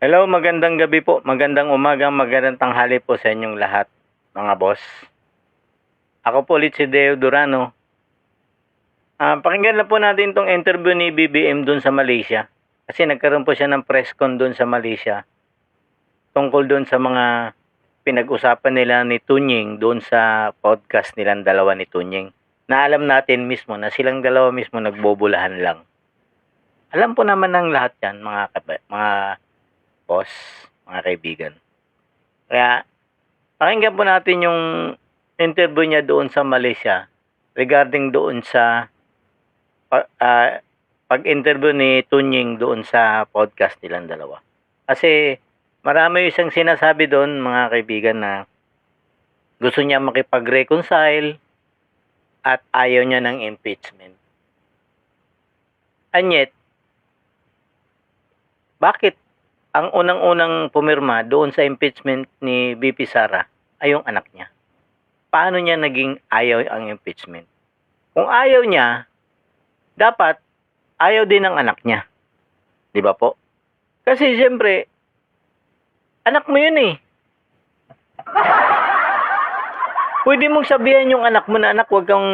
Hello, magandang gabi po. Magandang umaga, magandang tanghali po sa inyong lahat, mga boss. Ako po ulit si Deo Durano. Ah, pakinggan na po natin tong interview ni BBM doon sa Malaysia. Kasi nagkaroon po siya ng press con doon sa Malaysia. Tungkol doon sa mga pinag-usapan nila ni Tunying doon sa podcast nilang dalawa ni Tunying. Na alam natin mismo na silang dalawa mismo nagbobolahan lang. Alam po naman ng lahat yan, mga, mga boss, mga kaibigan. Kaya, pakinggan po natin yung interview niya doon sa Malaysia regarding doon sa ah, pag-interview ni Tunying doon sa podcast nilang dalawa. Kasi marami yung isang sinasabi doon, mga kaibigan, na gusto niya makipag-reconcile at ayaw niya ng impeachment. And yet, bakit ang unang-unang pumirma doon sa impeachment ni BP Sara ay yung anak niya. Paano niya naging ayaw ang impeachment? Kung ayaw niya, dapat ayaw din ng anak niya. Di ba po? Kasi siyempre, anak mo yun eh. Pwede mong sabihan yung anak mo na anak, huwag kang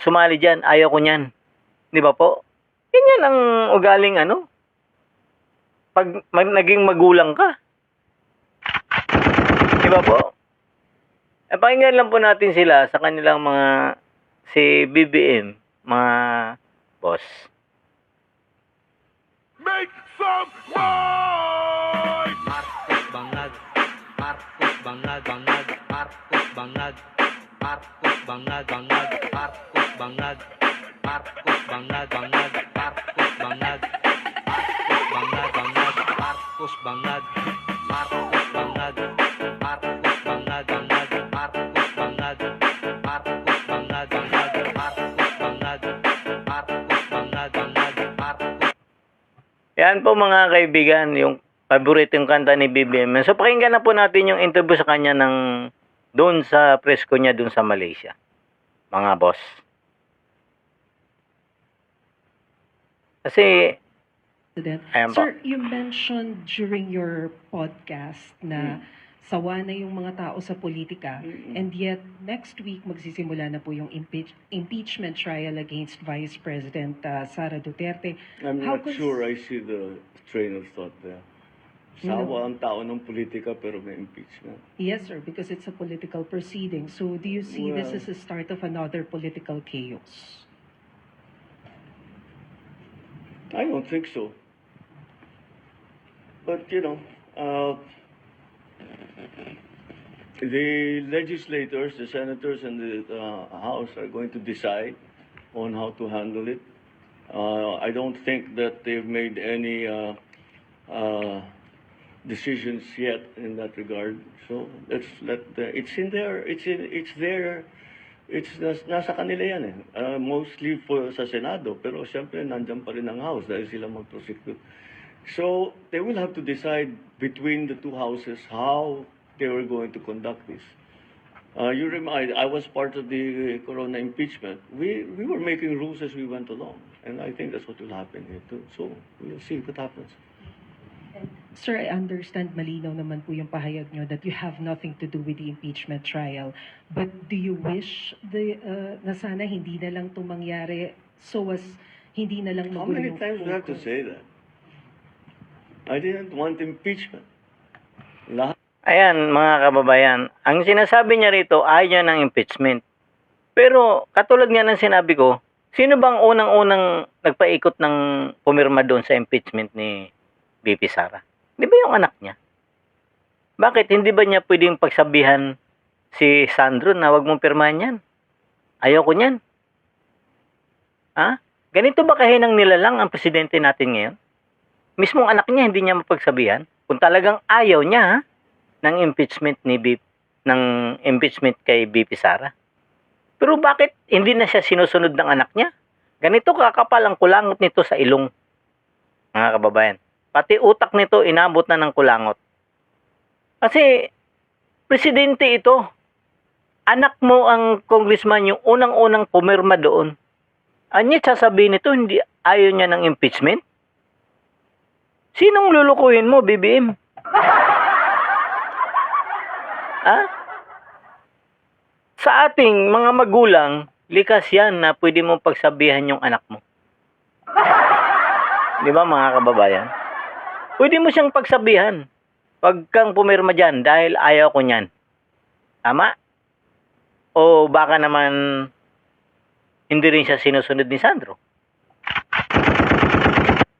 sumali dyan, ayaw ko niyan. Di ba po? Ganyan ang ugaling ano, pag mag, naging magulang ka. Di ba po? Eh, pakinggan lang po natin sila sa kanilang mga si BBM, mga boss. Make some noise! Marcos Bangag, Marcos Bangag, Bangag, Marcos Bangag, Marcos Bangag, Bangag, Marcos Bangag, Marcos Bangag, Bangag, Marcos Bangag, Marcos Bangag, Bangag, Marcos Bangag, Marcos Bangag, Marcos Bangag, Bangag, Marcos Bangag, Marcos Bangag, Bangag, Marcos Bangag, Marcos Bangag, Bangag, Marcos Yan po mga kaibigan, yung paboritong kanta ni BBM. So pakinggan na po natin yung interview sa kanya ng doon sa presko niya doon sa Malaysia. Mga boss. Kasi, President. Ayan po. Sir, you mentioned during your podcast na sawa na yung mga tao sa politika and yet next week magsisimula na po yung impeach- impeachment trial against Vice President uh, Sara Duterte. I'm How not cons- sure I see the train of thought there. Sawa ang tao ng politika pero may impeachment. Yes, sir, because it's a political proceeding. So do you see this Well- as a start of another political chaos? I don't think so. But, you know, uh, the legislators, the senators, and the uh, House are going to decide on how to handle it. Uh, I don't think that they've made any uh, uh, decisions yet in that regard. So let's let the, it's in there. It's in it's there. It's nas, nasa kanila yan eh. Uh, mostly for sa Senado, pero siyempre nandiyan pa rin ang House dahil sila mag-prosecute. So they will have to decide between the two houses how they were going to conduct this. Uh, you remind, I was part of the Corona impeachment. We we were making rules as we went along, and I think that's what will happen here too. So we'll see what happens. Sir, I understand malinaw naman po yung pahayag nyo that you have nothing to do with the impeachment trial. But do you wish the, uh, na sana hindi na lang itong mangyari so as hindi na lang How many times do I have to say that? I didn't want impeachment. Lahat ayan mga kababayan, ang sinasabi niya rito, ayaw niya ng impeachment. Pero katulad nga ng sinabi ko, sino bang unang-unang nagpaikot ng pumirma doon sa impeachment ni BP Sara? Di ba yung anak niya? Bakit hindi ba niya pwedeng pagsabihan si Sandro na wag mong pirmahan yan? Ayoko niyan. Ha? Ganito ba kahinang nilalang ang presidente natin ngayon? Mismong anak niya hindi niya mapagsabihan kung talagang ayaw niya ng impeachment ni BP, ng impeachment kay BP Sara. Pero bakit hindi na siya sinusunod ng anak niya? Ganito kakapal ang kulangot nito sa ilong. Mga kababayan. Pati utak nito inabot na ng kulangot. Kasi presidente ito. Anak mo ang congressman yung unang-unang pumirma doon. Anya sasabihin nito hindi ayaw niya ng impeachment? Sinong lulukuhin mo, BBM? ha? Sa ating mga magulang, likas yan na pwede mong pagsabihan yung anak mo. Di ba mga kababayan? Pwede mo siyang pagsabihan. Huwag kang pumirma dyan dahil ayaw ko niyan. Tama? O baka naman hindi rin siya sinusunod ni Sandro.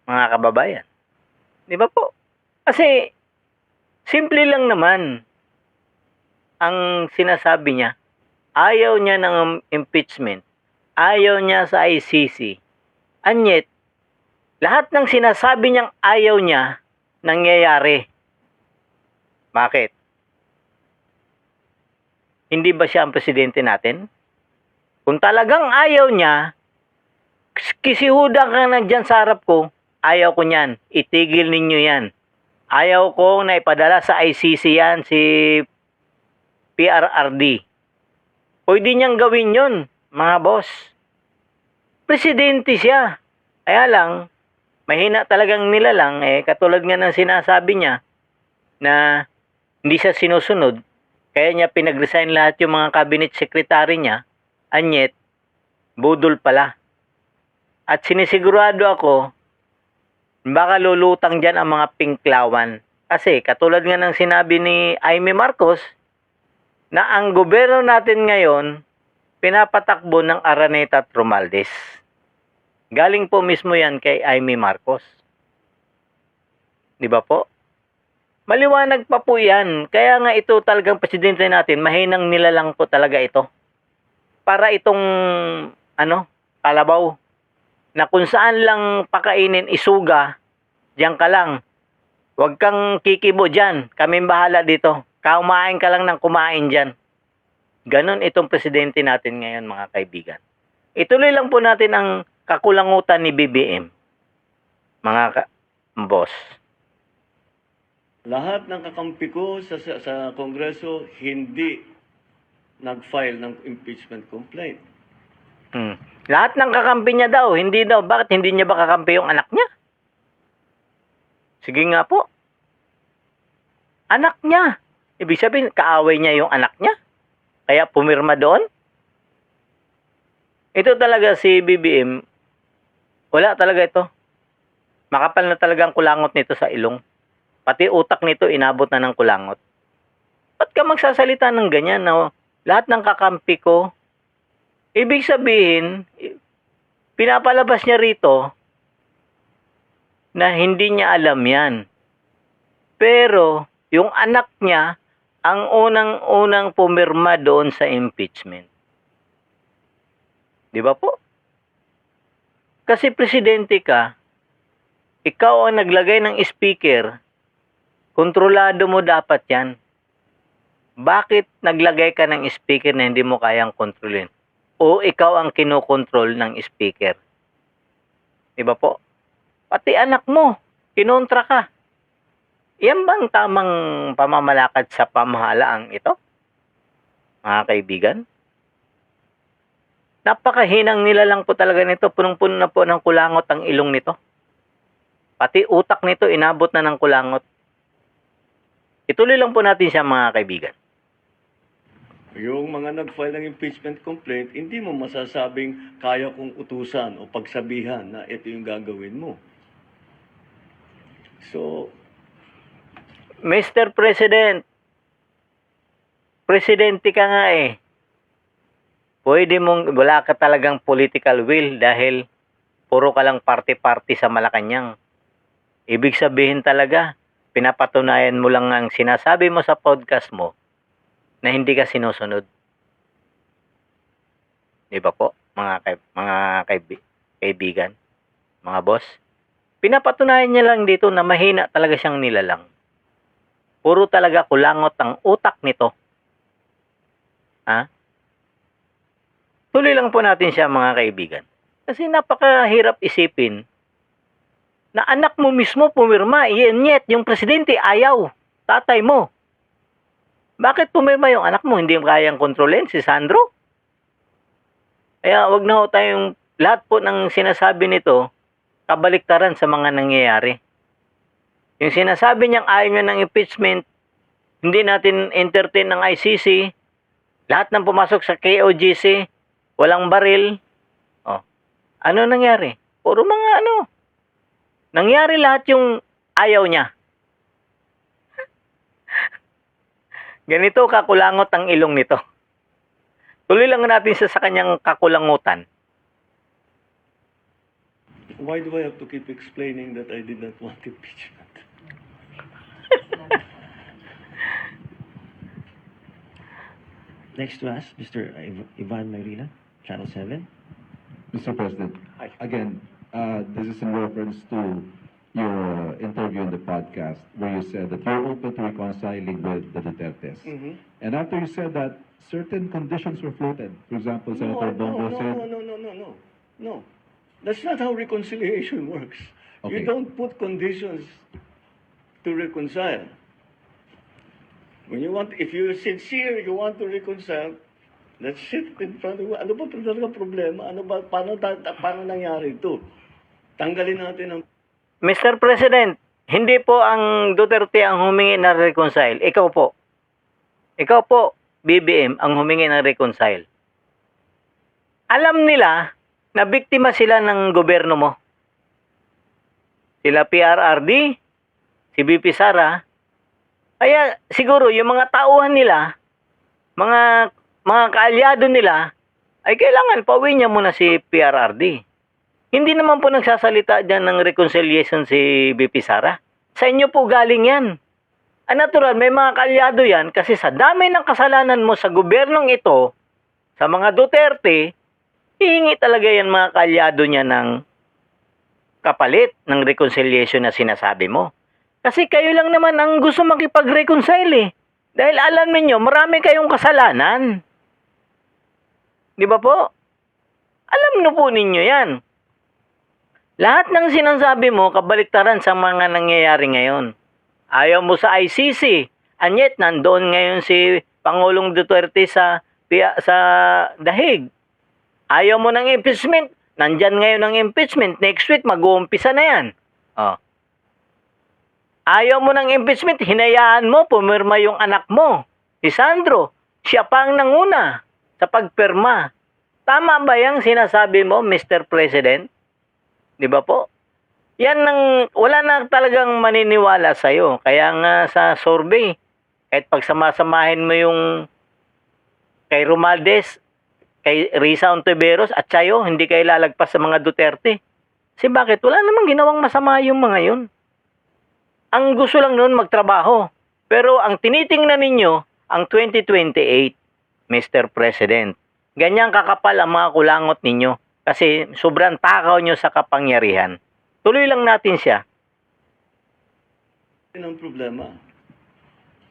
Mga kababayan. Di ba po? Kasi, simple lang naman ang sinasabi niya. Ayaw niya ng impeachment. Ayaw niya sa ICC. And yet, lahat ng sinasabi niyang ayaw niya, nangyayari. Bakit? Hindi ba siya ang presidente natin? Kung talagang ayaw niya, kis- kisihuda ka na dyan sa harap ko, ayaw ko niyan. Itigil ninyo yan. Ayaw ko na ipadala sa ICC yan si PRRD. Pwede niyang gawin yon mga boss. Presidente siya. Kaya lang, mahina talagang nilalang, eh, katulad nga ng sinasabi niya, na hindi siya sinusunod, kaya niya pinag-resign lahat yung mga cabinet secretary niya, and yet, budol pala. At sinisigurado ako, baka lulutang dyan ang mga pinklawan. Kasi katulad nga ng sinabi ni Aimee Marcos, na ang gobyerno natin ngayon, pinapatakbo ng Araneta at. Galing po mismo yan kay Aimee Marcos. Di ba po? Maliwanag pa po yan. Kaya nga ito talagang presidente natin, mahinang nilalang po talaga ito. Para itong, ano, kalabaw, na kung saan lang pakainin isuga, diyan ka lang. Huwag kang kikibo dyan. Kaming bahala dito. Kumain ka lang ng kumain dyan. Ganon itong presidente natin ngayon, mga kaibigan. Ituloy lang po natin ang kakulangutan ni BBM. Mga ka- boss. Lahat ng kakampi ko sa, sa, sa Kongreso hindi nag-file ng impeachment complaint. Hmm. Lahat ng kakampi niya daw, hindi daw. Bakit hindi niya ba kakampi yung anak niya? Sige nga po. Anak niya. Ibig sabihin, kaaway niya yung anak niya. Kaya pumirma doon. Ito talaga si BBM, wala talaga ito. Makapal na talaga ang kulangot nito sa ilong. Pati utak nito inabot na ng kulangot. Ba't ka magsasalita ng ganyan na lahat ng kakampi ko, ibig sabihin, pinapalabas niya rito na hindi niya alam yan. Pero, yung anak niya, ang unang-unang pumirma doon sa impeachment. Di ba po? Kasi presidente ka, ikaw ang naglagay ng speaker, kontrolado mo dapat yan. Bakit naglagay ka ng speaker na hindi mo kayang kontrolin? O ikaw ang kinokontrol ng speaker? Di ba po? Pati anak mo, kinontra ka. Yan bang tamang pamamalakad sa pamahalaang ito? Mga kaibigan? Napakahinang nila lang po talaga nito. Punong-puno na po ng kulangot ang ilong nito. Pati utak nito inabot na ng kulangot. Ituloy lang po natin siya mga kaibigan. Yung mga nag-file ng impeachment complaint, hindi mo masasabing kaya kong utusan o pagsabihan na ito yung gagawin mo. So, Mr. President, presidente ka nga eh. Pwede mong, wala ka talagang political will dahil puro ka lang party-party sa Malacanang. Ibig sabihin talaga, pinapatunayan mo lang ang sinasabi mo sa podcast mo na hindi ka sinusunod. Di ba po, mga, kay, mga kaibi, kaibigan, mga boss? Pinapatunayan niya lang dito na mahina talaga siyang nilalang. Puro talaga kulangot ang utak nito. Ha? Tuloy lang po natin siya mga kaibigan. Kasi napakahirap isipin na anak mo mismo pumirma, yan yet, yung presidente ayaw, tatay mo. Bakit pumirma yung anak mo? Hindi mo kayang kontrolin si Sandro? Kaya wag na ho tayong, lahat po ng sinasabi nito, kabaliktaran sa mga nangyayari. Yung sinasabi niyang ayaw niya ng impeachment, hindi natin entertain ng ICC, lahat ng pumasok sa KOGC, walang baril. Oh. Ano nangyari? Puro mga ano. Nangyari lahat yung ayaw niya. Ganito kakulangot ang ilong nito. Tuloy lang natin sa sa kanyang kakulangutan. Why do I have to keep explaining that I did not want impeachment? Next to us, Mr. Iv- Ivan Marina, Channel 7. Mr. President, again, uh, this is in reference to your interview in the podcast where you said that you're open to reconciling with the Dutertes. Mhm. And after you said that, certain conditions were floated. For example, No, Senator Bongo no, said, no, no, no, no, no, no. That's not how reconciliation works. Okay. You don't put conditions to reconcile. When you want, if you're sincere, you want to reconcile, let's sit in front of, ano ba talaga problema? Ano ba, paano, paano nangyari ito? Tanggalin natin ang Mr. President, hindi po ang Duterte ang humingi ng reconcile. Ikaw po. Ikaw po, BBM, ang humingi ng reconcile. Alam nila na biktima sila ng gobyerno mo. Sila PRRD, si BP Sara. Kaya siguro yung mga tauhan nila, mga mga kaalyado nila, ay kailangan pauwi niya muna si PRRD. Hindi naman po nagsasalita dyan ng reconciliation si BP Sara. Sa inyo po galing yan. Ang natural, may mga kalyado yan kasi sa dami ng kasalanan mo sa gobyernong ito, sa mga Duterte, hihingi talaga yan mga kalyado niya ng kapalit ng reconciliation na sinasabi mo. Kasi kayo lang naman ang gusto makipag-reconcile eh. Dahil alam niyo marami kayong kasalanan. Di ba po? Alam no po ninyo yan. Lahat ng sinasabi mo, kabaliktaran sa mga nangyayari ngayon. Ayaw mo sa ICC. Anyet, nandoon ngayon si Pangulong Duterte sa, sa dahig. Ayaw mo ng impeachment. Nandyan ngayon ang impeachment. Next week, mag-uumpisa na yan. Oh. Ayaw mo ng impeachment, hinayaan mo, pumirma yung anak mo, si Sandro. Siya pa ang nanguna sa pagpirma. Tama ba yung sinasabi mo, Mr. President? Di ba po? Yan ang, wala na talagang maniniwala sa'yo. Kaya nga sa survey, kahit pagsamasamahin mo yung kay Romaldes, kay Risa Ontiveros at sa'yo, hindi kayo lalagpas sa mga Duterte. Kasi bakit? Wala namang ginawang masama yung mga yun. Ang gusto lang noon magtrabaho. Pero ang tinitingnan ninyo, ang 2028, Mr. President. Ganyang kakapal ang mga kulangot ninyo kasi sobrang takaw nyo sa kapangyarihan. Tuloy lang natin siya. Yan ang problema.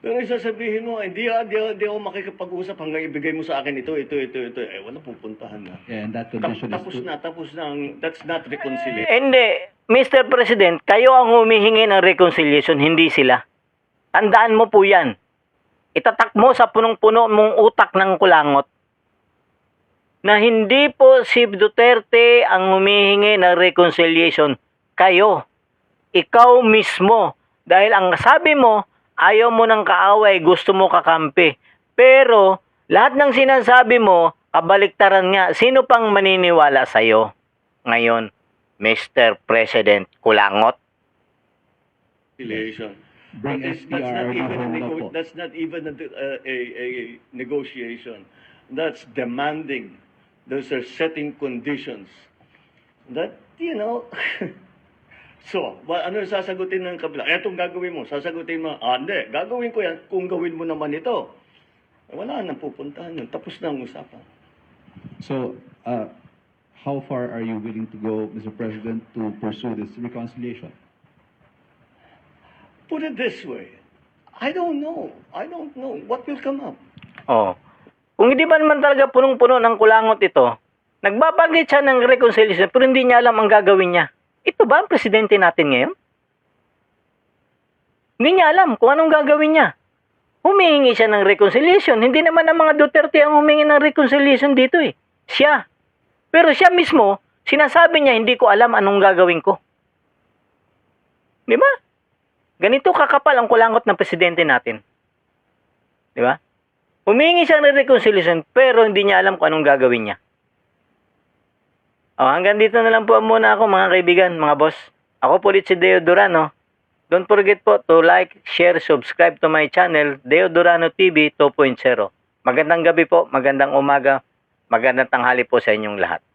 Pero sasabihin mo, hindi, hindi, hindi ako makikipag-usap hanggang ibigay mo sa akin ito, ito, ito, ito. Eh, wala pupuntahan na. yeah, and that tapos to, na, tapos na. ang- That's not reconciliation. Hindi, Mr. President, kayo ang humihingi ng reconciliation, hindi sila. Tandaan mo po yan. Itatak mo sa punong-puno mong utak ng kulangot na hindi po si Duterte ang humihingi ng reconciliation. Kayo. Ikaw mismo. Dahil ang sabi mo, ayaw mo ng kaaway, gusto mo kakampi. Pero, lahat ng sinasabi mo, kabaliktaran nga. Sino pang maniniwala sa'yo ngayon? Mr. President Kulangot? reconciliation. bring But it's- that's not even. That's not even a, a, a negotiation. That's demanding. Those are setting conditions. That, you know, so, ba, ano yung sasagutin ng kabila? Etong gagawin mo, sasagutin mo, ah, hindi, gagawin ko yan kung gawin mo naman ito. Wala nang pupuntahan yun. Tapos na ang usapan. So, uh, how far are you willing to go, Mr. President, to pursue this reconciliation? Put it this way. I don't know. I don't know. What will come up? Oh. Kung hindi ba naman talaga punong-puno ng kulangot ito, nagbabagay siya ng reconciliation pero hindi niya alam ang gagawin niya. Ito ba ang presidente natin ngayon? Hindi niya alam kung anong gagawin niya. Humihingi siya ng reconciliation. Hindi naman ang mga Duterte ang humingi ng reconciliation dito eh. Siya. Pero siya mismo, sinasabi niya, hindi ko alam anong gagawin ko. Di ba? Ganito kakapal ang kulangot ng presidente natin. Di ba? Humingi siya ng reconciliation pero hindi niya alam kung anong gagawin niya. Oh, hanggang dito na lang po muna ako mga kaibigan, mga boss. Ako po ulit si Deo Durano. Don't forget po to like, share, subscribe to my channel, Deo Durano TV 2.0. Magandang gabi po, magandang umaga, magandang tanghali po sa inyong lahat.